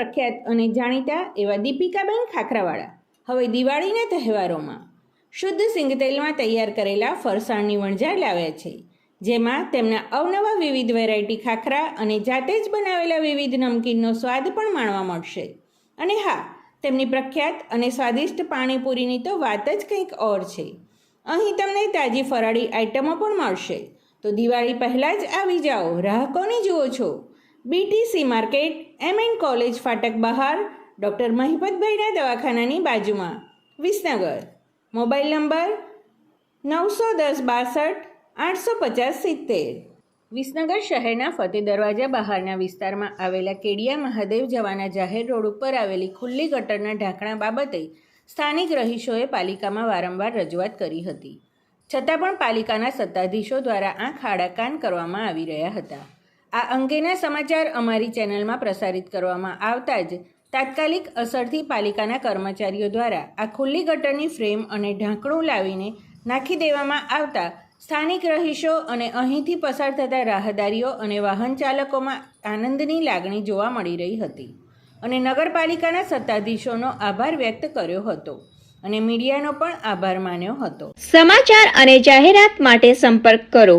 પ્રખ્યાત અને જાણીતા એવા દીપિકાબેન ખાખરાવાળા. હવે દિવાળીના તહેવારોમાં શુદ્ધ સિંગતેલમાં તૈયાર કરેલા ફરસાણની વણઝાર લાવ્યા છે, જેમાં તેમના અવનવા વિવિધ વેરાયટી ખાખરા અને જાતે જ બનાવેલા વિવિધ નમકીનનો સ્વાદ પણ માણવા મળશે. અને હા, તેમની પ્રખ્યાત અને સ્વાદિષ્ટ પાણીપુરીની તો વાત જ કંઈક ઓર છે. અહીં તમને તાજી ફરાળી આઇટમો પણ મળશે. તો દિવાળી પહેલાં જ આવી જાઓ રાહ કોની જુઓ છો. BTC market M N college ફાટક બહાર ડૉક્ટર મહિપતભાઈના દવાખાનાની બાજુમાં. વિસનગર. મોબાઈલ નંબર નવસો દસ બાસઠ આઠસો પચાસ સિત્તેર. વિસનગર શહેરના ફતેહ દરવાજા બહારના વિસ્તારમાં આવેલા કેડિયા મહાદેવ જવાના જાહેર રોડ ઉપર આવેલી ખુલ્લી ગટરના ઢાંકણા બાબતે સ્થાનિક રહીશોએ પાલિકામાં વારંવાર રજૂઆત કરી હતી. છતાં પણ પાલિકાના સત્તાધીશો દ્વારા આંખ ખાડા કાન કરવામાં આવી રહ્યા હતા. આ અંગેના સમાચાર અમારી ચેનલમાં પ્રસારિત કરવામાં આવતા જ તાત્કાલિક અસરથી પાલિકાના કર્મચારીઓ દ્વારા આ ખુલ્લી ગટરની ફ્રેમ અને ઢાંકણું લાવીને નાખી દેવામાં આવતા સ્થાનિક રહીશો અને અહીંથી પસાર થતા રાહદારીઓ અને વાહન ચાલકોમાં આનંદની લાગણી જોવા મળી રહી હતી અને નગરપાલિકાના સત્તાધીશોનો આભાર વ્યક્ત કર્યો હતો અને મીડિયાનો પણ આભાર માન્યો હતો. સમાચાર અને જાહેરાત માટે સંપર્ક કરો.